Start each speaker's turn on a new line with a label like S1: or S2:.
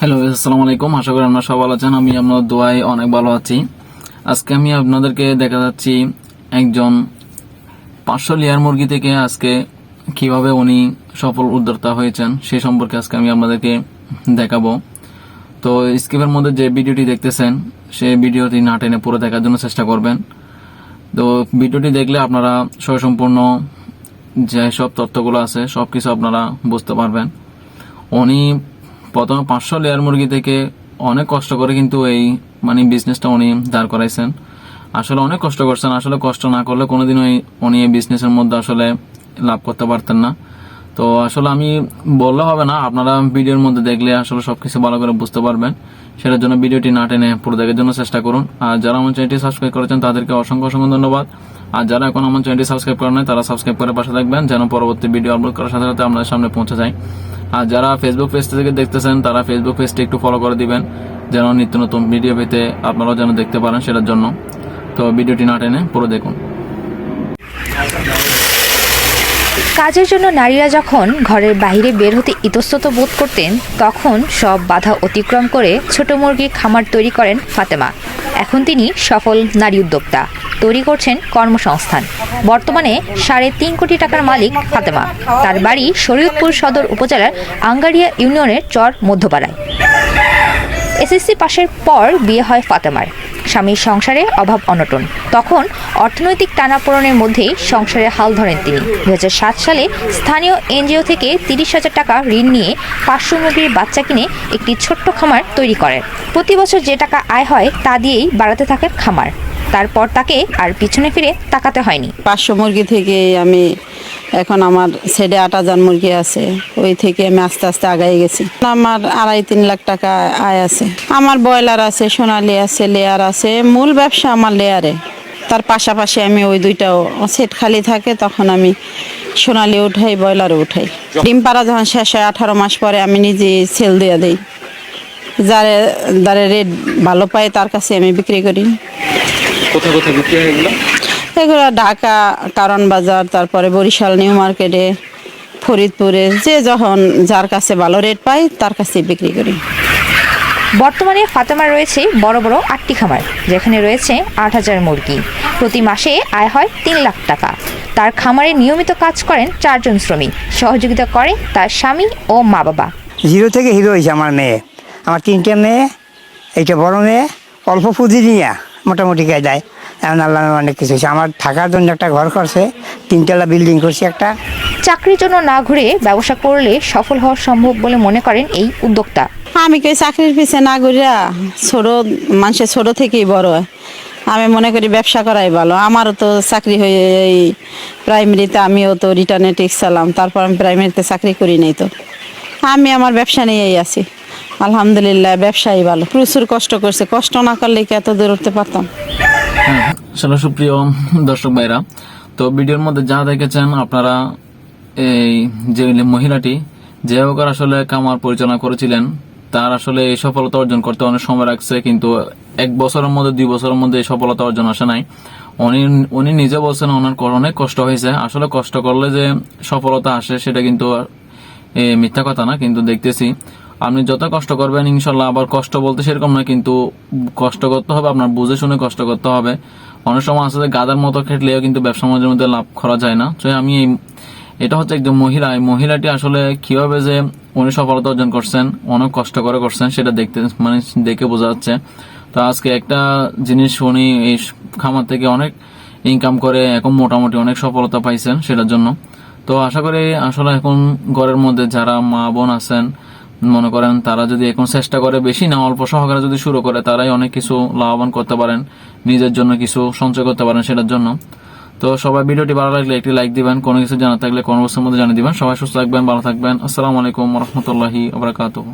S1: Hello আসসালামু আলাইকুম। আশা করি আপনারা সব ভালো আছেন। আমি আপনার দোয়ায় অনেক ভালো আছি। আজকে আমি আপনাদেরকে দেখা যাচ্ছি একজন পাঁচশো লেয়ার মুরগি থেকে আজকে কীভাবে উনি সফল উদ্যোক্তা হয়েছেন, সে সম্পর্কে আজকে আমি আপনাদেরকে দেখাবো। তো স্ক্রিপের মধ্যে যে ভিডিওটি দেখতেছেন সেই ভিডিওটি না টেনে পুরো দেখার জন্য চেষ্টা করবেন। তো ভিডিওটি দেখলে আপনারা সম্পূর্ণ যে সব তথ্যগুলো আছে সব কিছু আপনারা বুঝতে পারবেন। উনি প্রথমে পাঁচশো লেয়ার মুরগি থেকে অনেক কষ্ট করে কিন্তু এই মানে বিজনেসটা উনি দাঁড় করাইছেন। আসলে অনেক কষ্ট করছেন, আসলে কষ্ট না করলে কোনোদিন ওই উনি এই বিজনেসের মধ্যে আসলে লাভ করতে পারতেন না। তো আসলে আমি বললে হবে না, আপনারা ভিডিওর মধ্যে দেখলে আসলে সবকিছু ভালো করে বুঝতে পারবেন। সেটার জন্য ভিডিওটি না টেনে পুরো দেখার জন্য চেষ্টা করুন। আর যারা আমার চ্যানেলটি সাবস্ক্রাইব করেছেন, তাদেরকে অসংখ্য অসংখ্য ধন্যবাদ। আর যারা এখন আমার চ্যানেলটি সাবস্ক্রাইব করেন নাই, তারা সাবস্ক্রাইব করে পাশে থাকবেন, যেন পরবর্তী ভিডিও আপলোড করার সাথে সাথে আপনাদের সামনে পৌঁছে যায়। আর যারা ফেসবুক পেজ থেকে দেখতেছেন, তারা ফেসবুক পেজটি একটু ফলো করে দিবেন, যেন নিত্য নতুন ভিডিও পেতে আপনারাও যেন দেখতে পারেন সেটার জন্য। তো ভিডিওটি না টেনে পুরো দেখুন।
S2: কাজের জন্য নারীরা যখন ঘরের বাইরে বের হতে ইতস্তত বোধ করতেন, তখন সব বাধা অতিক্রম করে ছোট মুরগির খামার তৈরি করেন ফাতেমা। এখন তিনি সফল নারী উদ্যোক্তা। তৈরি করছেন কর্মসংস্থান। বর্তমানে সাড়ে তিন কোটি টাকার মালিক ফাতেমা। তার বাড়ি শরীয়তপুর সদর উপজেলার আঙ্গারিয়া ইউনিয়নের চর মধ্যপাড়ায়। এসএসসি পাশের পর বিয়ে হয় ফাতেমার। স্বামীর সংসারে অভাব অনটন। তখন অর্থনৈতিক টানাপোড়নের মধ্যেই সংসারে হাল ধরেন তিনি। দু হাজার সাত সালে স্থানীয় এনজিও থেকে তিরিশ হাজার টাকা ঋণ নিয়ে পাঁচশো মুরগির বাচ্চা কিনে একটি ছোট্ট খামার তৈরি করেন প্রতি বছর যে টাকা আয় হয়, তা দিয়েই বাড়াতে থাকেন খামার। তারপর তাকে আর পিছনে ফিরে তাকাতে হয়নি।
S3: পাঁচশো মুরগি থেকে আমি এখন আমার ছেড়ে আট হাজার মুরগি আছে, ওই থেকে আমি আস্তে আস্তে আগাই গেছি। আমার আড়াই তিন লাখ টাকা আয় আছে। আমার ব্রয়লার আছে, সোনালি আছে, লেয়ার আছে, মূল ব্যবসা আমার লেয়ারে। তার পাশাপাশি আমি ওই দুইটাও সেট খালি থাকে, তখন আমি সোনালি উঠাই, ব্রয়লারও উঠাই। ডিম পাড়া যখন শেষ হয়, আঠারো মাস পরে আমি নিজে সেল দিয়ে দিই। যারে যারে রেট ভালো পায়, তার কাছে আমি বিক্রি করি।
S1: কোথায় কোথায় বিক্রি এগুলো
S3: ঢাকা কারণ বাজার তারপরে বরিশাল নিউ মার্কেটে ফরিদপুরে যে যখন যার কাছে ভালো রেট পাই তার কাছে বিক্রি করি।
S2: বর্তমানে ফাতেমার রয়েছে বড় বড় আটটি খামার যেখানে রয়েছে আট হাজার মুরগি। প্রতি মাসে আয় হয় তিন লাখ টাকা। তার খামারে নিয়মিত কাজ করেন চারজন শ্রমিক। সহযোগিতা করে তার স্বামী ও মা বাবা
S4: জিরো থেকে হিরো হয়েছে আমার মেয়ে। আমার তিনটে মেয়ে এইটা বড় মেয়ে অল্প পুঁজি নিয়ে মোটামুটি গায়ে দেয় এখন আল্লাহ অনেক কিছু হয়েছে। আমার থাকার জন্য একটা ঘর করছে তিনতলা বিল্ডিং করছে একটা।
S2: চাকরির জন্য না ঘুরে ব্যবসা করলে সফল হওয়া সম্ভব বলে মনে করেন এই উদ্যোক্তা।
S3: আমি কই চাকরির পিছে না ঘুরিয়া ছোট মানুষের ছোট থেকেই বড়। হয় আমি মনে করি ব্যবসা করাই ভালো। আমারও তো চাকরি হয়ে এই প্রাইমারিতে আমিও তো রিটার্নে টেক্স চালাম। তারপর আমি প্রাইমারিতে চাকরি করি নাই তো। আমি আমার ব্যবসা নিয়েই আছি। আলহামদুলিল্লাহ ব্যবসাই ভালো। প্রচুর কষ্ট করছে। কষ্ট না করলে কি এত দূর উঠতে পারতাম?
S1: আসলে সুপ্রিয় দর্শক ভাইরা, তো ভিডিওর মধ্যে যা দেখেছেন, আপনারা এই যে মহিলাটি, যে হোক আর আসলে কামার পরিচালনা করেছিলেন, তার আসলে এই সফলতা অর্জন করতে অনেক সময় লাগছে, কিন্তু এক বছরের মধ্যে, দুই বছরের মধ্যে এই সফলতা অর্জন আসে নাই। উনি নিজে বলছেন, ওনার অনেক কষ্ট হয়েছে। আসলে কষ্ট করলে যে সফলতা আসে, সেটা কিন্তু মিথ্যা কথা না, কিন্তু দেখতেছি। আপনি যত কষ্ট করবেন, ইনশাল্লাহ আবার কষ্ট বলতে সেরকম না, কিন্তু কষ্ট করতে হবে, আপনার বুঝে শুনে কষ্ট করতে হবে। অনেক সময় যে গাদার মতো খেটলেও কিন্তু ব্যবসা বাণিজ্যের মধ্যে লাভ করা যায় না। তো আমি এই এটা হচ্ছে একজন মহিলা। এই মহিলাটি আসলে কীভাবে যে উনি সফলতা অর্জন করছেন, অনেক কষ্ট করে করছেন, সেটা দেখতে মানে দেখে বোঝা যাচ্ছে। তো আজকে একটা জিনিস উনি এই খামার থেকে অনেক ইনকাম করে, এখন মোটামুটি অনেক সফলতা পাইছেন সেটার জন্য। তো আশা করি আসলে এখন ঘরের মধ্যে যারা মা বোন আছেন মনে করেন তারা যদি এখন চেষ্টা করে বেশি না, অল্প সহকারে যদি শুরু করে, তারাই অনেক কিছু লাভবান করতে পারেন, নিজের জন্য কিছু সঞ্চয় করতে পারেন সেটার জন্য। তো সবাই ভিডিওটি ভালো লাগলে একটি লাইক দিবেন, কোনো কিছু জানা থাকলে কোনো বস্তুর মধ্যে জানিয়ে দিবেন। সবাই সুস্থ থাকবেন, ভালো থাকবেন। আসসালামু আলাইকুম রহমতুল্লাহি আবরাকাতুহ